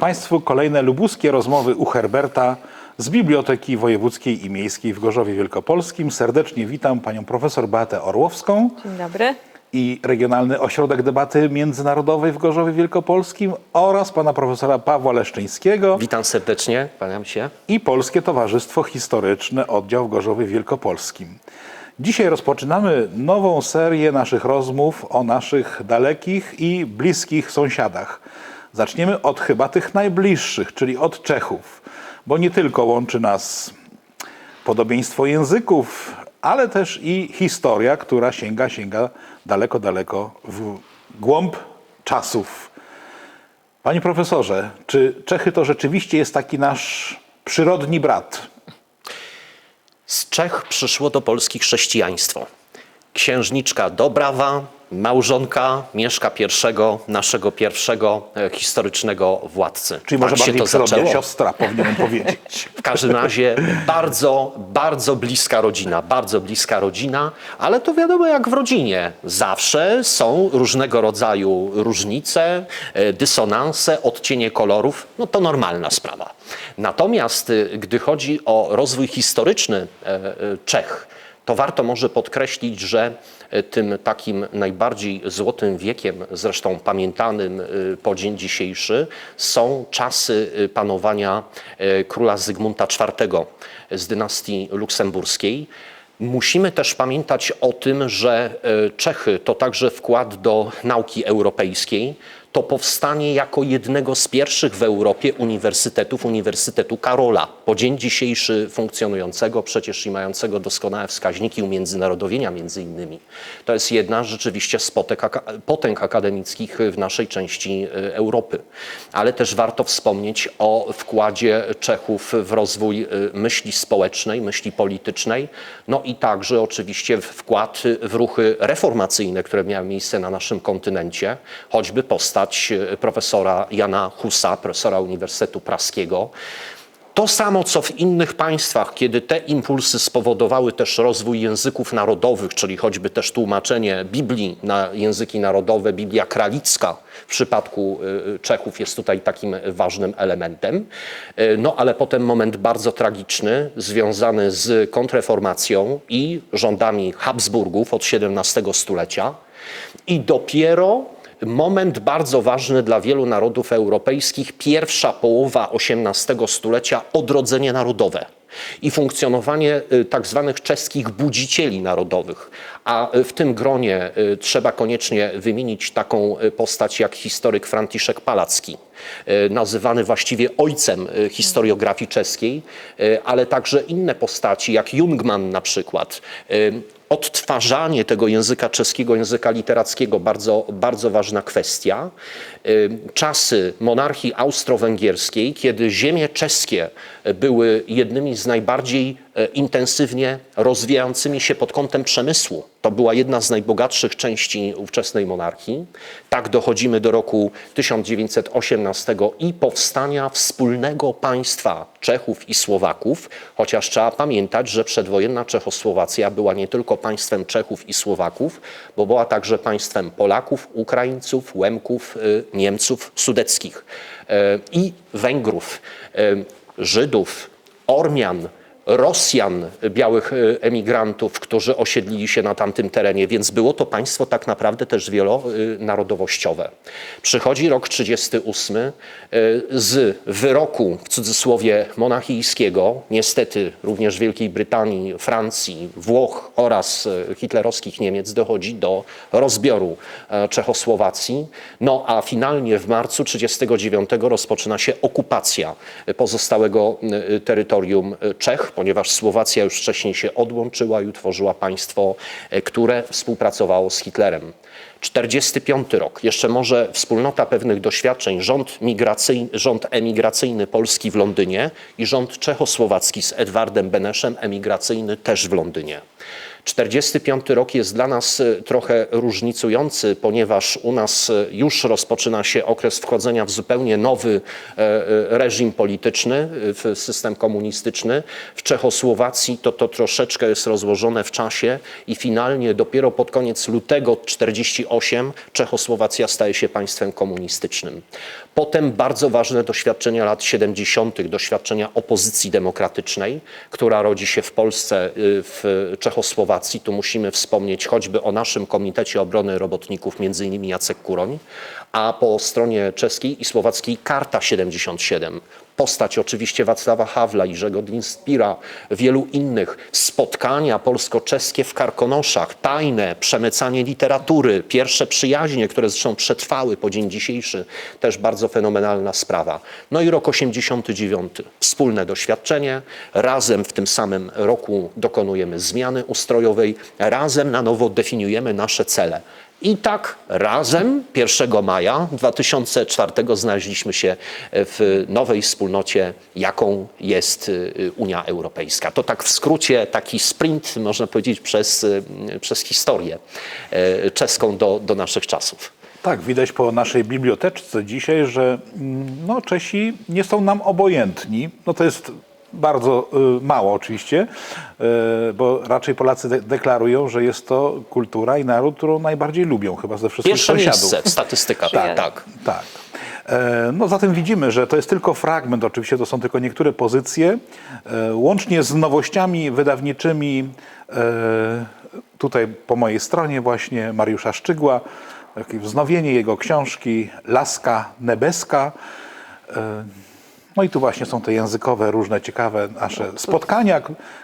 Państwu. Kolejne lubuskie rozmowy u Herberta z Biblioteki Wojewódzkiej i Miejskiej w Gorzowie Wielkopolskim. Serdecznie witam panią profesor Beatę Orłowską Dzień dobry. i Regionalny Ośrodek Debaty Międzynarodowej w Gorzowie Wielkopolskim oraz pana profesora Pawła Leszczyńskiego Witam serdecznie, kłaniam się. i Polskie Towarzystwo Historyczne Oddział w Gorzowie Wielkopolskim. Dzisiaj rozpoczynamy nową serię naszych rozmów o naszych dalekich i bliskich sąsiadach. Zaczniemy od chyba tych najbliższych, czyli od Czechów, bo nie tylko łączy nas podobieństwo języków, ale też i historia, która sięga, sięga daleko, daleko w głąb czasów. Panie profesorze, czy Czechy to rzeczywiście jest taki nasz przyrodni brat? Z Czech przyszło do Polski chrześcijaństwo. Księżniczka Dobrawa, małżonka Mieszka I, naszego pierwszego e, historycznego władcy. Czyli może tak się bardziej to zaczęło. siostra, powinienem powiedzieć. W każdym razie bardzo, bardzo bliska rodzina, bardzo bliska rodzina, ale to wiadomo jak w rodzinie. Zawsze są różnego rodzaju różnice, e, dysonanse, odcienie kolorów. No to normalna sprawa. Natomiast e, gdy chodzi o rozwój historyczny Czech, to warto może podkreślić, że tym takim najbardziej złotym wiekiem, zresztą pamiętanym e, po dzień dzisiejszy, są czasy e, panowania e, króla Zygmunta IV z dynastii luksemburskiej. Musimy też pamiętać o tym, że Czechy to także wkład do nauki europejskiej. To powstanie jako jednego z pierwszych w Europie uniwersytetów, Uniwersytetu Karola. Po dzień dzisiejszy funkcjonującego przecież i mającego doskonałe wskaźniki umiędzynarodowienia między innymi. To jest jedna rzeczywiście z potęg, aka- potęg akademickich w naszej części e, Europy. Ale też warto wspomnieć o wkładzie Czechów w rozwój e, myśli społecznej, myśli politycznej, no i także oczywiście wkład w ruchy reformacyjne, które miały miejsce na naszym kontynencie, choćby postać e, profesora Jana Husa, profesora Uniwersytetu Praskiego. To samo, co w innych państwach, kiedy te impulsy spowodowały też rozwój języków narodowych, czyli choćby też tłumaczenie Biblii na języki narodowe, Biblia kralicka w przypadku y, Czechów jest tutaj takim ważnym elementem. Y, No ale potem moment bardzo tragiczny, związany z kontrreformacją i rządami Habsburgów od XVII stulecia. I dopiero moment bardzo ważny dla wielu narodów europejskich, pierwsza połowa XVIII stulecia, odrodzenie narodowe i funkcjonowanie y, tak zwanych czeskich budzicieli narodowych. A y, w tym gronie y, trzeba koniecznie wymienić taką postać jak historyk Franciszek Palacki, nazywany właściwie ojcem historiografii czeskiej, ale także inne postaci jak Jungmann na przykład. Odtwarzanie tego języka czeskiego, języka literackiego, bardzo, bardzo ważna kwestia. Y, Czasy monarchii austro-węgierskiej, kiedy ziemie czeskie były jednymi z najbardziej intensywnie rozwijającymi się pod kątem przemysłu. To była jedna z najbogatszych części ówczesnej monarchii. Tak dochodzimy do roku 1918 i powstania wspólnego państwa Czechów i Słowaków, chociaż trzeba pamiętać, że przedwojenna Czechosłowacja była nie tylko państwem Czechów i Słowaków, bo była także państwem Polaków, Ukraińców, Łemków, y, Niemców sudeckich e, i Węgrów, e, Żydów, Ormian, Rosjan, białych e, emigrantów, którzy osiedlili się na tamtym terenie, więc było to państwo tak naprawdę też wielonarodowościowe. Przychodzi rok 38 e, z wyroku, w cudzysłowie, monachijskiego, niestety również Wielkiej Brytanii, Francji, Włoch oraz e, hitlerowskich Niemiec dochodzi do rozbioru Czechosłowacji. No a finalnie w marcu 1939 rozpoczyna się okupacja pozostałego terytorium e, Ponieważ Słowacja już wcześniej się odłączyła i utworzyła państwo, e, które współpracowało z Hitlerem. 45 rok, jeszcze może wspólnota pewnych doświadczeń, rząd, migracyjny, rząd emigracyjny Polski w Londynie i rząd czechosłowacki z Edwardem Beneszem, emigracyjny też w Londynie. 45 rok jest dla nas e, trochę różnicujący, ponieważ u nas e, już rozpoczyna się okres wchodzenia w zupełnie nowy e, e, reżim polityczny, e, w system komunistyczny. W Czechosłowacji to to troszeczkę jest rozłożone w czasie i finalnie dopiero pod koniec lutego 48 Czechosłowacja staje się państwem komunistycznym. Potem bardzo ważne doświadczenia lat 70., doświadczenia opozycji demokratycznej, która rodzi się w Polsce, y, w Czechosłowacji. Tu musimy wspomnieć choćby o naszym Komitecie Obrony Robotników, między innymi Jacek Kuroń, a po stronie czeskiej i słowackiej Karta 77. Postać oczywiście Wacława Hawla, Jerzego Dinspira, wielu innych. Spotkania polsko-czeskie w Karkonoszach, tajne, przemycanie literatury, pierwsze przyjaźnie, które zresztą przetrwały po dzień dzisiejszy. Też bardzo fenomenalna sprawa. No i rok 89. Wspólne doświadczenie. Razem w tym samym roku dokonujemy zmiany ustrojowej. Razem na nowo definiujemy nasze cele. I tak razem 1 maja 2004 znaleźliśmy się w nowej wspólnocie, jaką jest y, Unia Europejska. To tak w skrócie taki sprint, można powiedzieć, przez, y, przez historię y, czeską do, do naszych czasów. Tak, widać po naszej biblioteczce dzisiaj, że mm, no, Czesi nie są nam obojętni. No to jest bardzo y, mało oczywiście, y, bo raczej Polacy de- deklarują, że jest to kultura i naród, którą najbardziej lubią chyba ze wszystkich Pierwsze sąsiadów. miejsce, statystyka, tak, tak. Tak. E, No zatem widzimy, że to jest tylko fragment, oczywiście to są tylko niektóre pozycje. E, Łącznie z nowościami wydawniczymi, e, tutaj po mojej stronie właśnie Mariusza Szczygła, takie wznowienie jego książki Laska Nebeska. No i tu właśnie są te językowe, różne ciekawe nasze spotkania,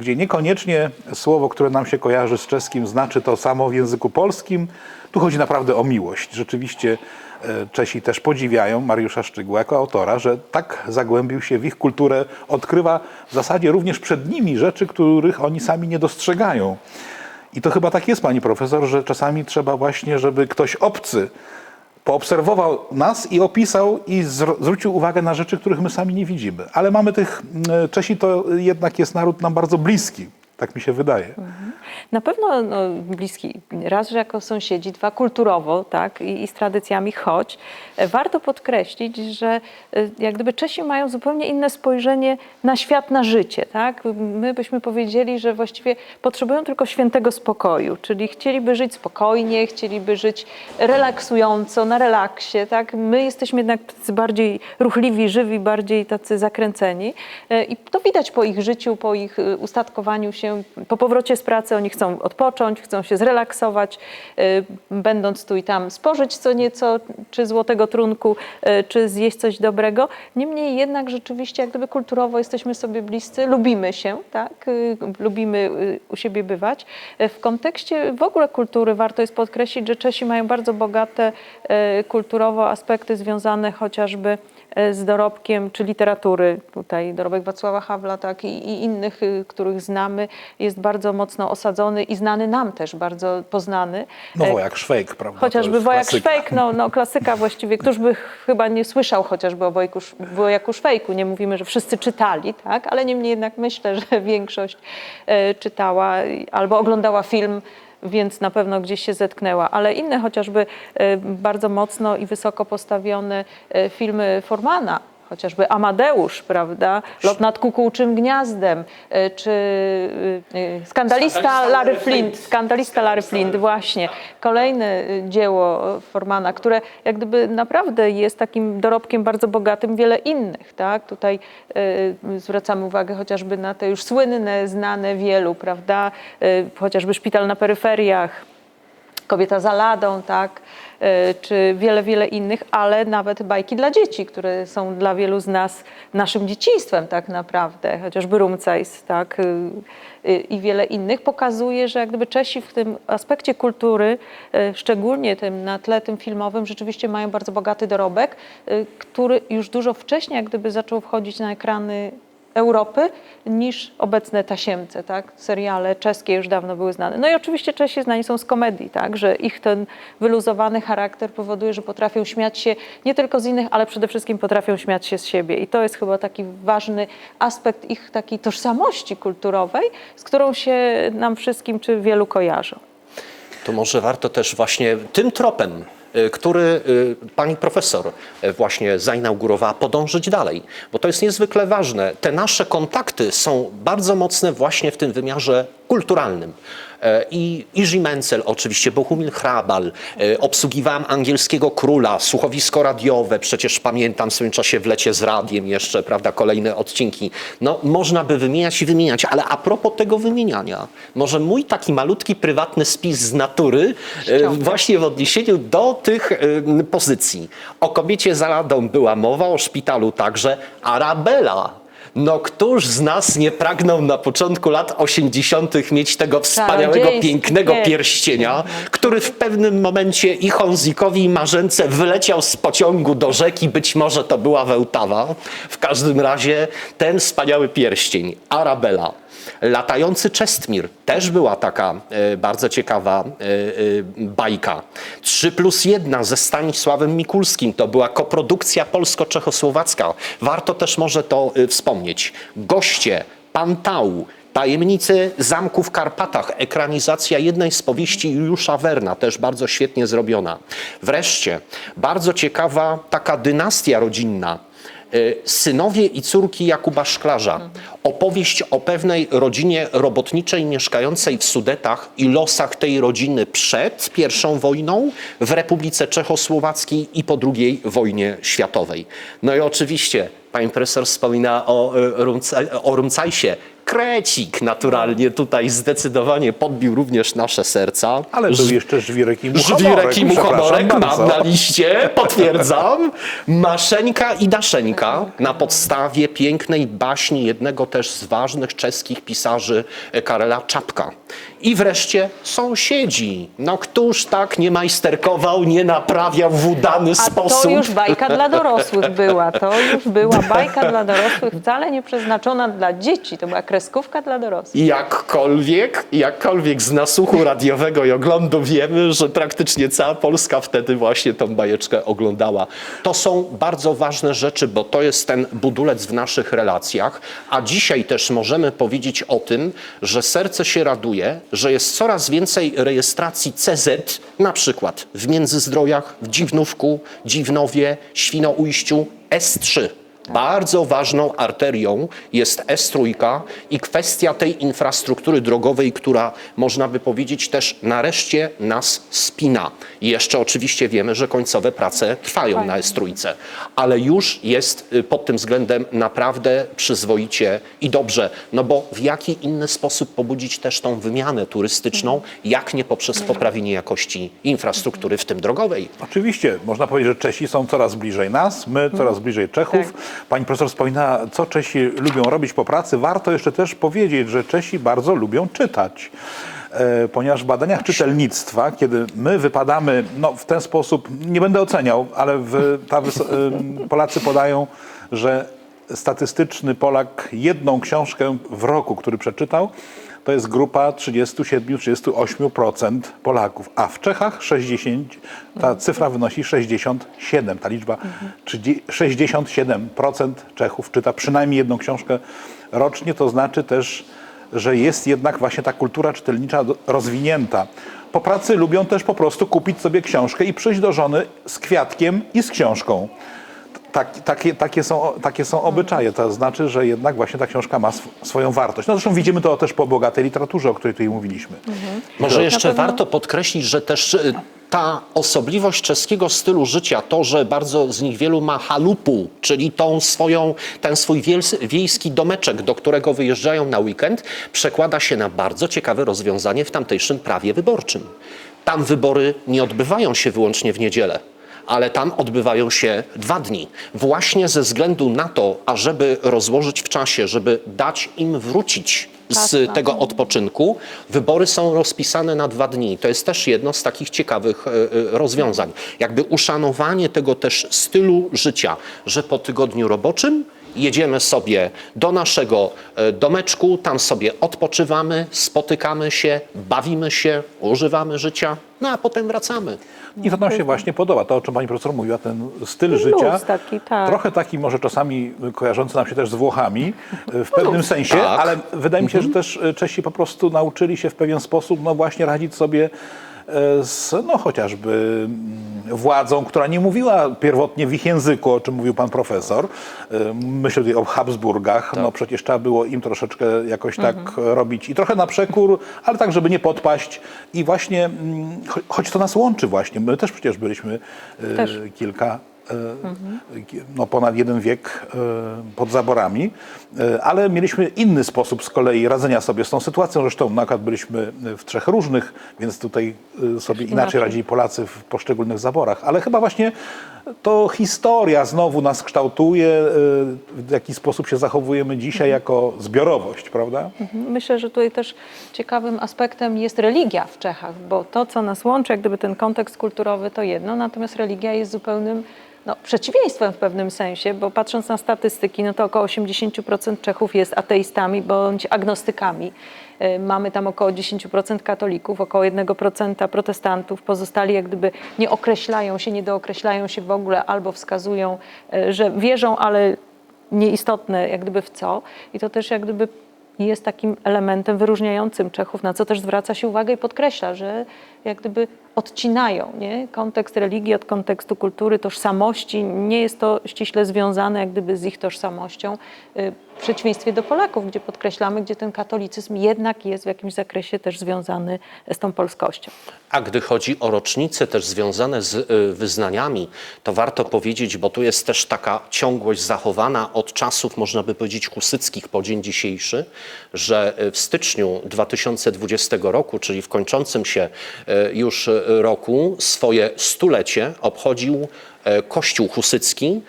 gdzie niekoniecznie słowo, które nam się kojarzy z czeskim, znaczy to samo w języku polskim. Tu chodzi naprawdę o miłość. Rzeczywiście e, Czesi też podziwiają Mariusza Szczygła jako autora, że tak zagłębił się w ich kulturę, odkrywa w zasadzie również przed nimi rzeczy, których oni sami nie dostrzegają. I to chyba tak jest, pani profesor, że czasami trzeba właśnie, żeby ktoś obcy poobserwował nas i opisał i zwr- zwrócił uwagę na rzeczy, których my sami nie widzimy. Ale mamy tych, mm, Czesi to jednak jest naród nam bardzo bliski, tak mi się wydaje. Na pewno no, bliski, raz, że jako sąsiedzi, dwa kulturowo, tak, i, i z tradycjami, choć warto podkreślić, że e, jak gdyby Czesi mają zupełnie inne spojrzenie na świat, na życie, tak. My byśmy powiedzieli, że właściwie potrzebują tylko świętego spokoju, czyli chcieliby żyć spokojnie, chcieliby żyć relaksująco, na relaksie, tak. My jesteśmy jednak bardziej ruchliwi, żywi, bardziej tacy zakręceni E, i to widać po ich życiu, po ich e, ustatkowaniu się, po powrocie z pracy, oni chcą odpocząć, chcą się zrelaksować, y, będąc tu i tam spożyć co nieco, czy złotego trunku, y, czy zjeść coś dobrego. Niemniej jednak rzeczywiście jak gdyby kulturowo jesteśmy sobie bliscy, lubimy się, tak? y, lubimy u siebie bywać. W kontekście w ogóle kultury warto jest podkreślić, że Czesi mają bardzo bogate kulturowo aspekty związane chociażby z dorobkiem czy literatury, tutaj dorobek Wacława Hawla tak, i, i innych, y, których znamy, jest bardzo mocno osadzony i znany nam też, bardzo poznany. No E, Wojak Szwejk, prawda? Chociażby Wojak klasyka. Szwejk, no, no klasyka właściwie. Któż by ch- chyba nie słyszał chociażby o Wojku, Wojaku Szwejku. Nie mówimy, że wszyscy czytali, tak? ale niemniej jednak myślę, że większość e, czytała albo oglądała film, więc na pewno gdzieś się zetknęła. Ale inne chociażby e, bardzo mocno i wysoko postawione e, filmy Formana, chociażby Amadeusz, prawda? Lot nad kukułczym gniazdem, e, czy e, e, skandalista Larry Flint, skandalista Larry Flint, właśnie. Kolejne dzieło Formana, które jak gdyby naprawdę jest takim dorobkiem bardzo bogatym, wiele innych, tak? Tutaj zwracamy uwagę chociażby na te już słynne, znane wielu, prawda? Chociażby Szpital na peryferiach, Kobieta za ladą, tak? E, czy wiele, wiele innych, ale nawet bajki dla dzieci, które są dla wielu z nas naszym dzieciństwem tak naprawdę, chociażby Rumcajs, tak? Y, y, I wiele innych, pokazuje, że jak gdyby Czesi w tym aspekcie kultury, e, szczególnie tym na tle tym filmowym, rzeczywiście mają bardzo bogaty dorobek, y, który już dużo wcześniej jak gdyby zaczął wchodzić na ekrany Europy niż obecne tasiemce, tak? Seriale czeskie już dawno były znane. No i oczywiście Czesi znani są z komedii, tak? Że ich ten wyluzowany charakter powoduje, że potrafią śmiać się nie tylko z innych, ale przede wszystkim potrafią śmiać się z siebie. I to jest chyba taki ważny aspekt ich takiej tożsamości kulturowej, z którą się nam wszystkim czy wielu kojarzą. To może warto też właśnie tym tropem, który y, pani profesor y, właśnie zainaugurowała, podążyć dalej, bo to jest niezwykle ważne. Te nasze kontakty są bardzo mocne właśnie w tym wymiarze kulturalnym. E, I Iży Mencel, oczywiście, Bohumil Hrabal, e, obsługiwałem angielskiego króla, słuchowisko radiowe, przecież pamiętam w swoim czasie w lecie z radiem jeszcze, prawda, kolejne odcinki. No, można by wymieniać i wymieniać, ale a propos tego wymieniania, może mój taki malutki, prywatny spis z natury, e, właśnie w odniesieniu do tych pozycji. O kobiecie za ladą była mowa, o szpitalu także. Arabela. No któż z nas nie pragnął na początku lat 80. mieć tego wspaniałego, Czarodziejski pięknego pierścień. pierścienia, który w pewnym momencie i Honzikowi i Marzence wyleciał z pociągu do rzeki, być może to była Wełtawa. W każdym razie ten wspaniały pierścień, Arabela. Latający Czestmir też była taka e, bardzo ciekawa e, e, bajka. 3 plus 1 ze Stanisławem Mikulskim to była koprodukcja polsko-czechosłowacka. Warto też może to wspomnieć. Goście, Pantał, Tajemnice Zamku w Karpatach, ekranizacja jednej z powieści Juliusza Werna, też bardzo świetnie zrobiona. Wreszcie, bardzo ciekawa taka dynastia rodzinna. Y, Synowie i córki Jakuba Szklarza. Opowieść o pewnej rodzinie robotniczej mieszkającej w Sudetach i losach tej rodziny przed I wojną w Republice Czechosłowackiej i po II wojnie światowej. No i oczywiście pani profesor wspomina o, Rumca- o Rumcajsie. Krecik naturalnie tutaj zdecydowanie podbił również nasze serca. Ale był jeszcze żwirek i muchomorek. Żwirek i muchomorek mam bardzo. na liście, potwierdzam. Maszeńka i Daszeńka na podstawie pięknej baśni jednego też z ważnych czeskich pisarzy e, Karela Czapka. I wreszcie sąsiedzi. No któż tak nie majsterkował, nie naprawiał w udany A sposób. to już bajka dla dorosłych była. To już była bajka dla dorosłych, wcale nie przeznaczona dla dzieci. To była kreskówka dla dorosłych. Jakkolwiek, jakkolwiek z nasłuchu radiowego i oglądu wiemy, że praktycznie cała Polska wtedy właśnie tą bajeczkę oglądała. To są bardzo ważne rzeczy, bo to jest ten budulec w naszych relacjach, a dzisiaj też możemy powiedzieć o tym, że serce się raduje, że jest coraz więcej rejestracji CZ, na przykład w Międzyzdrojach, w Dziwnówku, Dziwnowie, Świnoujściu, S3. Bardzo ważną arterią jest S3 i kwestia tej infrastruktury drogowej, która można by powiedzieć też nareszcie nas spina. I jeszcze oczywiście wiemy, że końcowe prace trwają na S3, ale już jest y, pod tym względem naprawdę przyzwoicie i dobrze. No bo w jaki inny sposób pobudzić też tą wymianę turystyczną, jak nie poprzez poprawienie jakości infrastruktury, w tym drogowej. Oczywiście, można powiedzieć, że Czesi są coraz bliżej nas, my coraz bliżej Czechów. Pani profesor wspomina, co Czesi lubią robić po pracy. Warto jeszcze też powiedzieć, że Czesi bardzo lubią czytać. E, Ponieważ w badaniach czytelnictwa, kiedy my wypadamy no, w ten sposób, nie będę oceniał, ale w, ta, em, Polacy podają, że statystyczny Polak jedną książkę w roku, który przeczytał, to jest grupa 37-38% Polaków, a w Czechach 60, ta cyfra wynosi 67, ta liczba 30 67% Czechów czyta przynajmniej jedną książkę rocznie, to znaczy też, że jest jednak właśnie ta kultura czytelnicza rozwinięta. Po pracy lubią też po prostu kupić sobie książkę i przyjść do żony z kwiatkiem i z książką. Tak, takie, takie, są, takie są obyczaje. To znaczy, że jednak właśnie ta książka ma sw- swoją wartość. No zresztą widzimy to też po bogatej literaturze, o której tutaj mówiliśmy. Może jeszcze pewno- warto podkreślić, że też y, ta osobliwość czeskiego stylu życia, to, że bardzo z nich wielu ma halupu, czyli tą swoją, ten swój wiejski domeczek, do którego wyjeżdżają na weekend, przekłada się na bardzo ciekawe rozwiązanie w tamtejszym prawie wyborczym. Tam wybory nie odbywają się wyłącznie w niedzielę ale tam odbywają się dwa dni. Właśnie ze względu na to, ażeby rozłożyć w czasie, żeby dać im wrócić z tego odpoczynku, wybory są rozpisane na dwa dni. To jest też jedno z takich ciekawych e, e, rozwiązań. Jakby uszanowanie tego też stylu życia, że po tygodniu roboczym jedziemy sobie do naszego e, domeczku, tam sobie odpoczywamy, spotykamy się, bawimy się, używamy życia, no a potem wracamy. I to nam się właśnie podoba, to o czym pani profesor mówiła, ten styl życia. taki, tak. Trochę taki może czasami kojarzący nam się też z Włochami e, w pewnym sensie, tak. ale wydaje mi się, że też e, Czesi po prostu nauczyli się w pewien sposób no właśnie radzić sobie z no chociażby mm, władzą, która nie mówiła pierwotnie w ich języku, o czym mówił pan profesor. E, Myślę tutaj o Habsburgach. No przecież trzeba było im troszeczkę jakoś tak robić i trochę na przekór, ale tak, żeby nie podpaść. I właśnie, mm, cho- choć to nas łączy właśnie, my też przecież byliśmy e, Też. kilka ki- no ponad jeden wiek e, pod zaborami, e, ale mieliśmy inny sposób z kolei radzenia sobie z tą sytuacją. Zresztą na przykład byliśmy w trzech różnych, więc tutaj e, sobie inaczej inaczej. radzili Polacy w poszczególnych zaborach. Ale chyba właśnie to historia znowu nas kształtuje, e, w jaki sposób się zachowujemy dzisiaj jako zbiorowość, prawda? Myślę, że tutaj też ciekawym aspektem jest religia w Czechach, bo to, co nas łączy, jak gdyby ten kontekst kulturowy, to jedno, natomiast religia jest zupełnym no, przeciwieństwem w pewnym sensie, bo patrząc na statystyki, no to około 80% Czechów jest ateistami bądź agnostykami. Y, Mamy tam około 10% katolików, około 1% protestantów. Pozostali jak gdyby nie określają się, nie dookreślają się w ogóle albo wskazują, y, że wierzą, ale nieistotne jak gdyby w co. I to też jak gdyby jest takim elementem wyróżniającym Czechów, na co też zwraca się uwagę i podkreśla, że jak gdyby odcinają nie? kontekst religii od kontekstu kultury, tożsamości. Nie jest to ściśle związane jak gdyby z ich tożsamością. y, W przeciwieństwie do Polaków, gdzie podkreślamy, gdzie ten katolicyzm jednak jest w jakimś zakresie też związany z tą polskością. A gdy chodzi o rocznice też związane z y, wyznaniami, to warto powiedzieć, bo tu jest też taka ciągłość zachowana od czasów, można by powiedzieć, husyckich po dzień dzisiejszy, że y, w styczniu 2020 roku, czyli w kończącym się już roku, swoje stulecie obchodził e, Kościół husycki,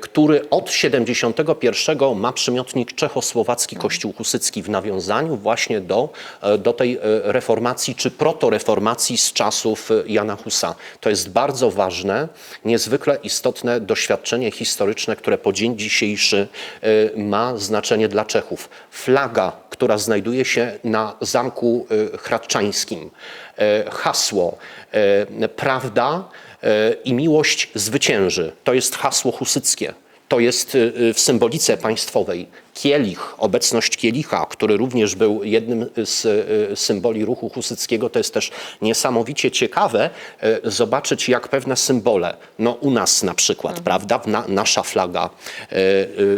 który od 71 ma przymiotnik Czechosłowacki Kościół Husycki w nawiązaniu właśnie do, e, do tej e, reformacji czy protoreformacji z czasów e, Jana Husa. To jest bardzo ważne, niezwykle istotne doświadczenie historyczne, które po dzień dzisiejszy e, ma znaczenie dla Czechów. Flaga, która znajduje się na zamku e, hradczańskim, e, hasło e, prawda e, i miłość zwycięży. To jest hasło husyckie. To jest y, w symbolice państwowej kielich, obecność kielicha, który również był jednym z symboli ruchu husyckiego. To jest też niesamowicie ciekawe zobaczyć, jak pewne symbole, no u nas na przykład, prawda, na, nasza flaga,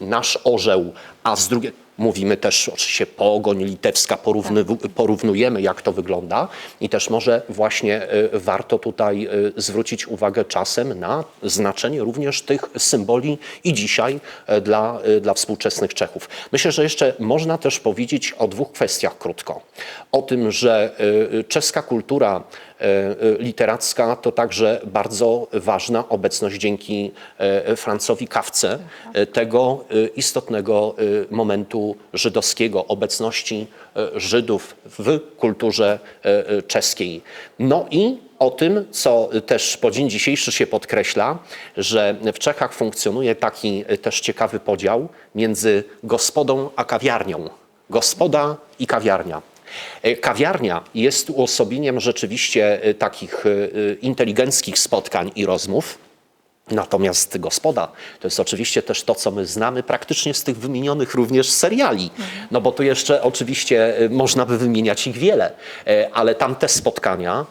nasz orzeł, a z drugiej Mówimy też oczywiście pogoń litewska, porówny, porównujemy jak to wygląda i też może właśnie y, warto tutaj y, zwrócić uwagę czasem na znaczenie również tych symboli i dzisiaj y, dla, dla współczesnych Czechów. Myślę, że jeszcze można też powiedzieć o dwóch kwestiach krótko. O tym, że czeska kultura e, e, literacka to także bardzo ważna obecność dzięki e, Francowi Kawce, e, tego e, istotnego e, momentu żydowskiego, obecności e, Żydów w kulturze e, e, czeskiej. No i o tym, co też po dzień dzisiejszy się podkreśla, że w Czechach funkcjonuje taki e, też ciekawy podział między gospodą a kawiarnią. Gospoda i kawiarnia. E, Kawiarnia jest uosobieniem rzeczywiście e, takich e, inteligenckich spotkań i rozmów. Natomiast gospoda to jest oczywiście też to, co my znamy praktycznie z tych wymienionych również seriali. No bo tu jeszcze oczywiście można by wymieniać ich wiele, ale tamte spotkania,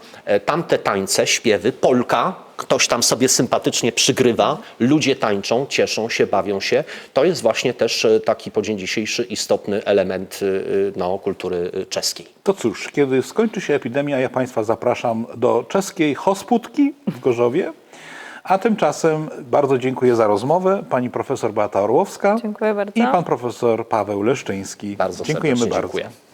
tamte tańce, śpiewy, polka, ktoś tam sobie sympatycznie przygrywa, ludzie tańczą, cieszą się, bawią się. To jest właśnie też e, taki po dzień dzisiejszy istotny element e, e, no, kultury czeskiej. To cóż, kiedy skończy się epidemia, ja Państwa zapraszam do czeskiej hosputki w Gorzowie. A tymczasem bardzo dziękuję za rozmowę. Pani profesor Beata Orłowska Dziękuję bardzo. i pan profesor Paweł Leszczyński. Bardzo Dziękujemy serdecznie bardzo. dziękuję.